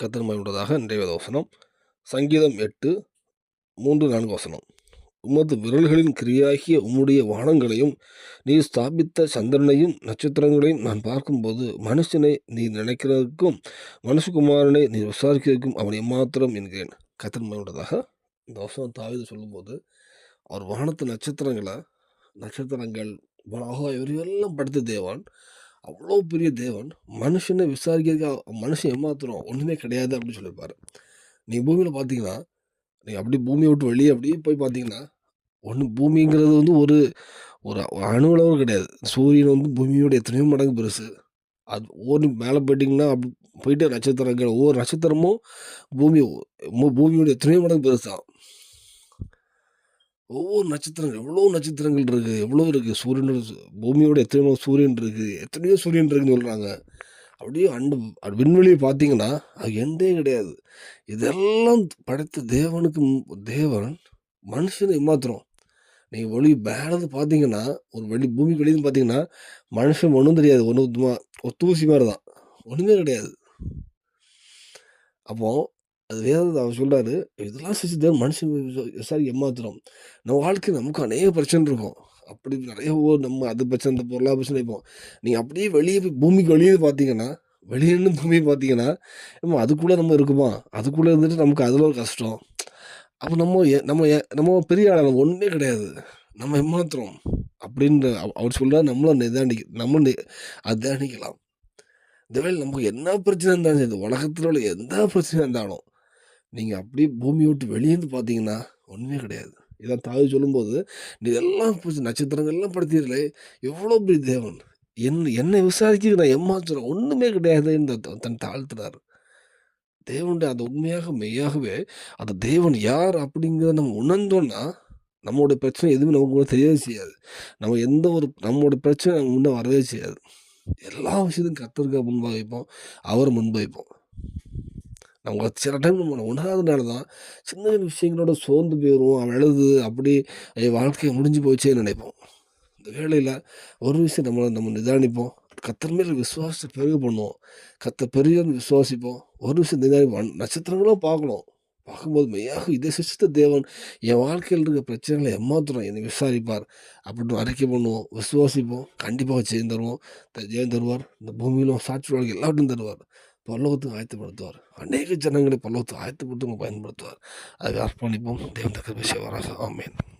கர்த்தர் மகிமையுள்ளதாக இன்றைய வசனம். சங்கீதம் எட்டு மூன்று நான்கு வசனம். உமது விரல்களின் கிரியாகிய உம்முடைய வானங்களையும் நீ ஸ்தாபித்த சந்திரனையும் நட்சத்திரங்களையும் நான் பார்க்கும்போது மனுஷனை நீ நினைக்கிறதுக்கும் மனுஷகுமாரனை நீ விசாரிக்கிறதுக்கும் அவன் எம்மாத்திரம் என்கிறேன். கத்தன் மகிமையுள்ளதாக இந்த வசனம் தாவித சொல்லும்போது அவர் வானத்து நட்சத்திரங்களை? நட்சத்திரங்கள் ஆகா இவரையெல்லாம் படுத்த தேவான். அவ்வளோ பெரிய தேவன் மனுஷனை விசாரிக்கிறதுக்கு மனுஷன் ஏமாத்துறோம். ஒன்றுமே கிடையாது அப்படின்னு சொல்லியிருப்பார். நீ பூமியில் பார்த்தீங்கன்னா நீ அப்படி பூமியை விட்டு வெளியே அப்படியே போய் பார்த்தீங்கன்னா ஒன்று பூமிங்கிறது வந்து ஒரு ஒரு அணுவளவு கிடையாது. சூரியன் வந்து பூமியோட எத்தனையோ மடங்கு பெருசு. அது ஓடி மேலே போயிட்டிங்கன்னா அப்படி போயிட்டு நட்சத்திரங்கள் ஒவ்வொரு நட்சத்திரமும் பூமி பூமியோட எத்தனையோ மடங்கு பெருசு. தான் ஒவ்வொரு நட்சத்திரங்கள் எவ்வளோ நட்சத்திரங்கள் இருக்குது எவ்வளோ இருக்குது சூரியனோட பூமியோட எத்தனையோ சூரியன் இருக்குது எத்தனையோ சூரியன் இருக்குன்னு சொல்கிறாங்க அப்படியே அண்டு விண்வெளியை பார்த்தீங்கன்னா அது எண்டே கிடையாது. இதெல்லாம் படைத்த தேவனுக்கு தேவன் மனுஷனை ஏமாத்துறோம். நீங்கள் ஒளி மேலது பார்த்தீங்கன்னா ஒரு வெளி பூமி வெளியே பார்த்தீங்கன்னா மனுஷன் ஒன்றும் தெரியாது. ஒன்று ஒரு தூசி மாதிரி தான். ஒன்றுமே கிடையாது. அப்போது அது வேதத்தை அவர் சொல்கிறாரு இதெல்லாம் செஞ்சு தேவன் மனுஷன் விசாரி ஏமாத்துறோம். நம்ம வாழ்க்கை நமக்கு அநேக பிரச்சனை இருக்கும். அப்படி நிறைய ஓ நம்ம அது பிரச்சனை இந்த பொருளாக பிரச்சனை இருப்போம் நீங்கள் அப்படியே வெளியே போய் பூமிக்கு வெளியே பார்த்தீங்கன்னா வெளியேன்னு பூமியை பார்த்தீங்கன்னா நம்ம அதுக்குள்ளே நம்ம இருக்குமா? அதுக்குள்ளே இருந்துட்டு நமக்கு அதில் ஒரு கஷ்டம். அப்போ நம்ம நம்ம நம்ம பெரிய ஆளாக ஒன்றுமே கிடையாது. நம்ம ஏமாத்துறோம். அப்படின்ற அவர் சொல்கிறார் நம்மளும் நிதானி நம்ம அதானிக்கலாம். இந்த வேலை நமக்கு என்ன பிரச்சனை இருந்தாலும் சரி உலகத்தில் உள்ள எந்த பிரச்சனை இருந்தாலும் நீங்கள் அப்படியே பூமியை விட்டு வெளியேந்து பார்த்தீங்கன்னா ஒன்றுமே கிடையாது. இதான் தாவி சொல்லும்போது நீ எல்லாம் நட்சத்திரங்கள்லாம் படுத்தீர்களே எவ்வளோ பெரிய தேவன்? என் என்னை விசாரிக்க நான் ஏமாச்சுறேன் ஒன்றுமே கிடையாது இந்த தன் தாழ்த்துறார் தேவனுடைய அந்த உண்மையாக மெய்யாகவே அந்த தேவன் யார் அப்படிங்கிறத நம்ம உணர்ந்தோன்னா நம்மளுடைய பிரச்சனை எதுவுமே நமக்கு கூட தெரியவே செய்யாது. நம்ம எந்த ஒரு நம்மளோட பிரச்சனை நம்ம முன்னே வரவே செய்யாது. எல்லா விஷயத்தையும் கத்திருக்க முன்பாக வைப்போம் அவரை முன்பு வைப்போம். நம்ம சில டைம் நம்ம உணராதனால தான் சின்ன சின்ன விஷயங்களோட சோர்ந்து போயிடும் அவன் எழுது அப்படி வாழ்க்கையை முடிஞ்சு போச்சே நினைப்போம். இந்த வேலையில் ஒரு விஷயம் நம்ம நம்ம நிதானிப்போம். கத்தர் மேலே விசுவாசத்தை பெருக பண்ணுவோம். கத்த பெரிய விசுவாசிப்போம். ஒரு விஷயம் நிதானிப்போம் நட்சத்திரங்களும் பார்க்கணும். பார்க்கும்போது மெய்யாக இதை சிஸ்ட தேவன் என் வாழ்க்கையில் இருக்க பிரச்சனைகளை எம்மாத்திரம் என்னை விசாரிப்பார். அப்படின்னு அறிக்கை பண்ணுவோம். விசுவாசிப்போம். கண்டிப்பாக ஜெயம் தருவோம் ஜெயம் தருவார். இந்த பூமியிலும் சாட்சி வாழ்க்கை எல்லாத்தையும் தருவார். பல்லவத்துக்கு ஆயத்தப்படுத்துவார். அநேக ஜனங்களை பல்லவத்துக்கு ஆயத்தப்படுத்தி பயன்படுத்துவார். அதுக்கு அர்ப்பணிப்போம். தேவந்த தக்க விஷயம் ஆமேன்.